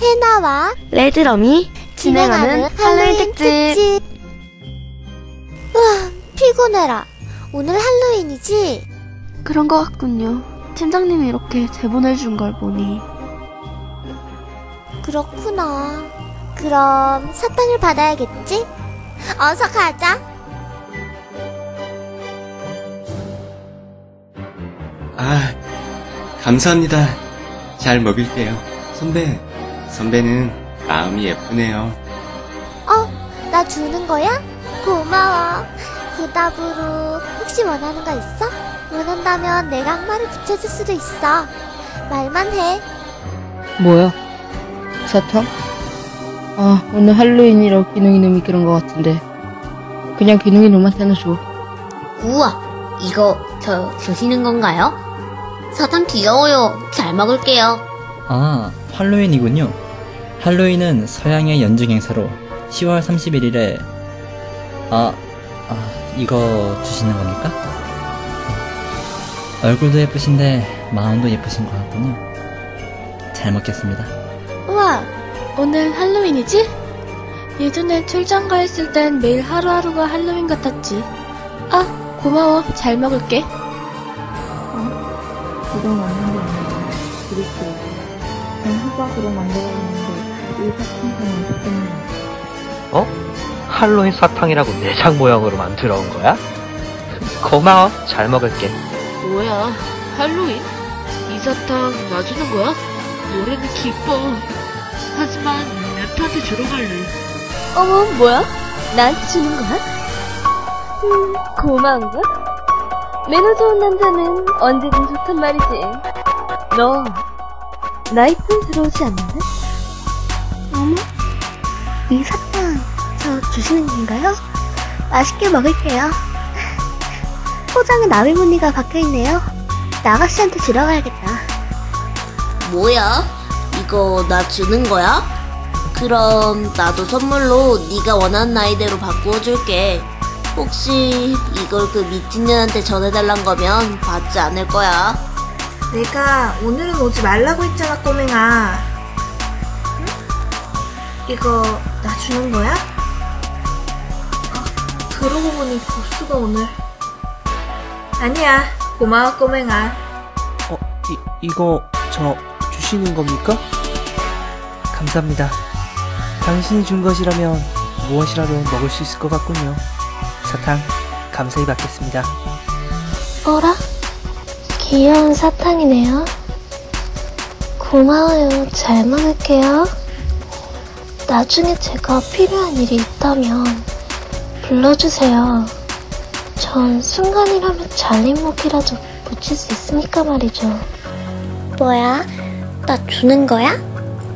해나와 레드럼이 진행하는 할로윈 특집. 우와, 피곤해라. 오늘 할로윈이지? 그런 것 같군요. 팀장님이 이렇게 대본을 준걸 보니 그렇구나. 그럼 사탕을 받아야겠지? 어서 가자. 아, 감사합니다. 잘 먹을게요. 선배, 선배는 마음이 예쁘네요. 어, 나 주는 거야? 고마워. 그 답으로 혹시 원하는 거 있어? 원한다면 내가 악마를 붙여줄 수도 있어. 말만 해. 뭐야? 사탕? 아, 오늘 할로윈이라 기능이 놈이 그런 것 같은데. 그냥 기능이 놈한테 하나 줘. 우와, 이거 저 주시는 건가요? 사탕 귀여워요. 잘 먹을게요. 아, 할로윈이군요. 할로윈은 서양의 연중 행사로 10월 31일에 아, 아, 이거 주시는 겁니까? 얼굴도 예쁘신데 마음도 예쁘신 것 같군요. 잘 먹겠습니다. 우와, 오늘 할로윈이지? 예전에 출장 가 있을 땐 매일 하루하루가 할로윈 같았지. 아, 고마워. 잘 먹을게. 그건 맞는 게. 전 호박으로 만들어봤는데 이 사탕은 어? 할로윈 사탕이라고 내장 모양으로 만들어 온 거야? 고마워. 잘 먹을게. 뭐야, 할로윈? 이 사탕 놔주는 거야? 노래는 기뻐. 하지만 랩한테 들어갈래. 어머, 뭐야? 나한테 주는 거야? 음, 고마운걸? 매너 좋은 남자는 언제든 좋단 말이지. 너, 나이픈스러우지 않는데? 이 사탕, 저 주시는 건가요? 맛있게 먹을게요. 포장에 나비 무늬가 박혀있네요. 나가씨한테 들어가야겠다. 뭐야? 이거 나 주는 거야? 그럼 나도 선물로 네가 원하는 나이대로 바꾸어 줄게. 혹시 이걸 그 미친년한테 전해달란 거면 받지 않을 거야. 내가 오늘은 오지 말라고 했잖아, 꼬맹아. 응? 이거 나 주는 거야? 아, 그러고 보니 보스가 오늘. 아니야, 고마워, 꼬맹아. 어, 이, 이거 저 주시는 겁니까? 감사합니다. 당신이 준 것이라면 무엇이라도 먹을 수 있을 것 같군요. 사탕 감사히 받겠습니다. 어라? 귀여운 사탕이네요. 고마워요. 잘 먹을게요. 나중에 제가 필요한 일이 있다면 불러주세요. 전 순간이라면 잘림목이라도 붙일 수 있으니까 말이죠. 뭐야? 나 주는 거야?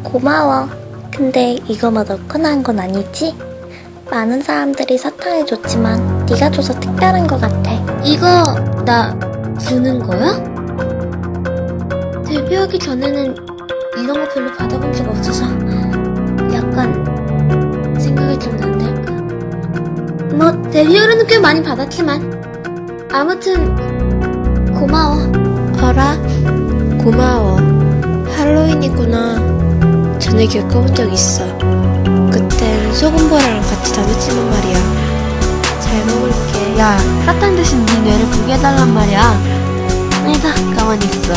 고마워. 근데 이거만 넣거나 한 건 아니지? 많은 사람들이 사탕을 줬지만 네가 줘서 특별한 것 같아. 이거 나 주는 거야? 데뷔하기 전에는 이런 거 별로 받아본 적 없어서 난달까. 뭐 데뷔하로는 꽤 많이 받았지만 아무튼 고마워. 어라? 고마워. 할로윈이구나. 전에 겪어본 적 있어. 그땐 소금보라랑 같이 다녔지만 말이야. 잘 먹을게. 야, 사탕 대신 네 뇌를 부게 해달란 말이야. 아니다, 가만히 있어.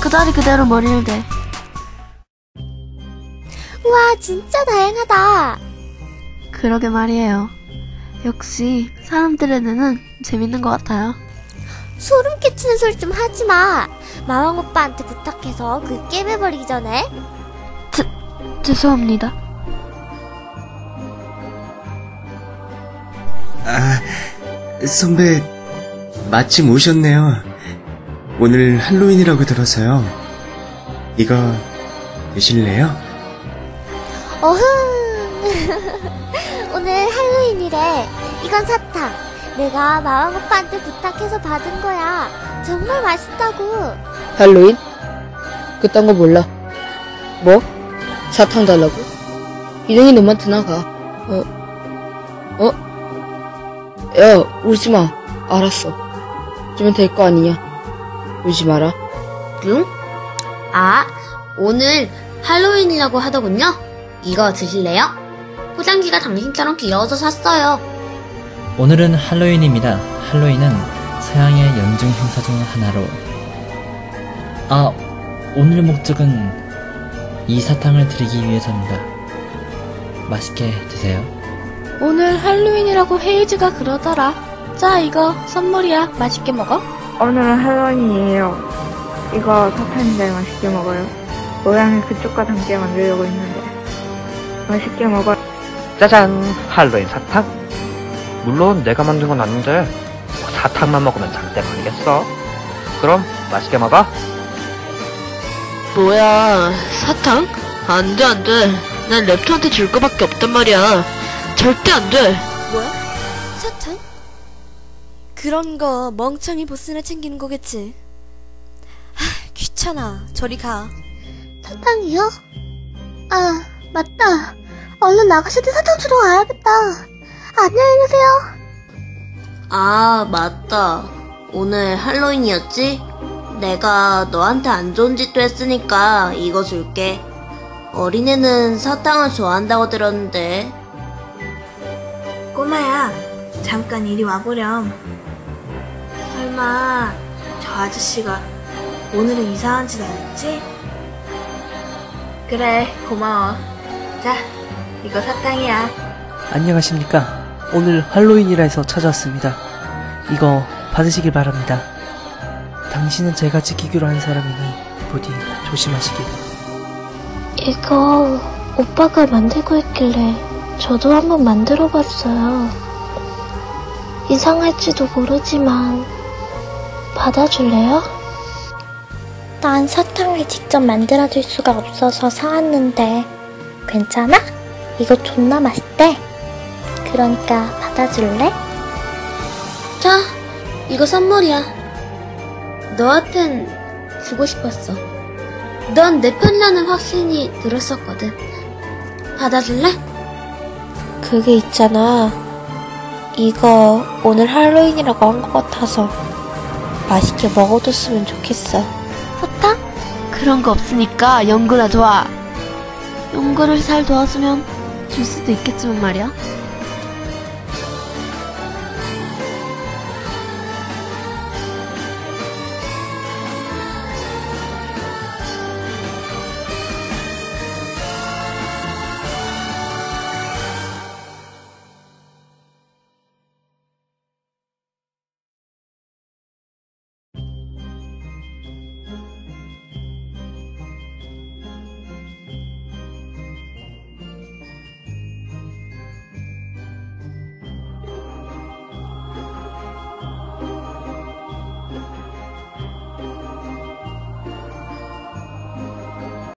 그 자리 그대로 머리를 대. 우와 진짜 다양하다. 그러게 말이에요. 역시 사람들의 뇌는 재밌는 것 같아요. 소름 끼치는 소리 좀 하지 마. 마왕 오빠한테 부탁해서 그 게임 해버리기 전에. 죄송합니다. 아, 선배, 마침 오셨네요. 오늘 할로윈이라고 들어서요. 이거 드실래요? 어흥. 오늘 할로윈이래. 이건 사탕. 내가 마왕 오빠한테 부탁해서 받은 거야. 정말 맛있다고. 할로윈? 그딴 거 몰라. 뭐? 사탕 달라고? 기능이 놈한테 나가. 어? 어? 야, 울지 마. 알았어. 주면 될 거 아니냐. 울지 마라. 응? 아, 오늘 할로윈이라고 하더군요. 이거 드실래요? 포장지가 당신처럼 귀여워서 샀어요. 오늘은 할로윈입니다. 할로윈은 서양의 연중 행사 중 하나로. 아, 오늘 목적은 이 사탕을 드리기 위해서입니다. 맛있게 드세요. 오늘 할로윈이라고 헤이즈가 그러더라. 자, 이거 선물이야. 맛있게 먹어. 오늘은 할로윈이에요. 이거 사탕인데 맛있게 먹어요. 모양을 그쪽과 닮게 만들려고 했는데 맛있게 먹어. 짜잔, 할로윈 사탕? 물론 내가 만든 건 아닌데 뭐 사탕만 먹으면 장땡 아니겠어? 그럼 맛있게 먹어. 뭐야, 사탕? 안 돼, 안 돼. 난 랩터한테 줄 거밖에 없단 말이야. 절대 안 돼. 뭐야? 사탕? 그런 거 멍청이 보스나 챙기는 거겠지. 하, 귀찮아. 저리 가. 사탕이요? 아, 맞다. 얼른 아가씨들 사탕 주러 가야겠다. 안녕히 계세요. 아, 맞다. 오늘 할로윈이었지? 내가 너한테 안 좋은 짓도 했으니까 이거 줄게. 어린애는 사탕을 좋아한다고 들었는데. 꼬마야, 잠깐 이리 와보렴. 설마 저 아저씨가 오늘은 이상한 짓안 했지? 그래, 고마워. 자, 이거 사탕이야. 안녕하십니까. 오늘 할로윈이라 해서 찾아왔습니다. 이거 받으시길 바랍니다. 당신은 제가 지키기로 한 사람이니 부디 조심하시길. 이거 오빠가 만들고 있길래 저도 한번 만들어 봤어요. 이상할지도 모르지만 받아줄래요? 난 사탕을 직접 만들어줄 수가 없어서 사왔는데 괜찮아? 이거 존나 맛있대. 그러니까 받아줄래? 자, 이거 선물이야. 너한텐 주고 싶었어. 넌 내 편이라는 확신이 들었었거든. 받아줄래? 그게 있잖아. 이거 오늘 할로윈이라고 한 것 같아서 맛있게 먹어뒀으면 좋겠어. 사탕? 그런 거 없으니까 연구나 도와. 연구를 잘 도와주면 줄 수도 있겠지만 말이야.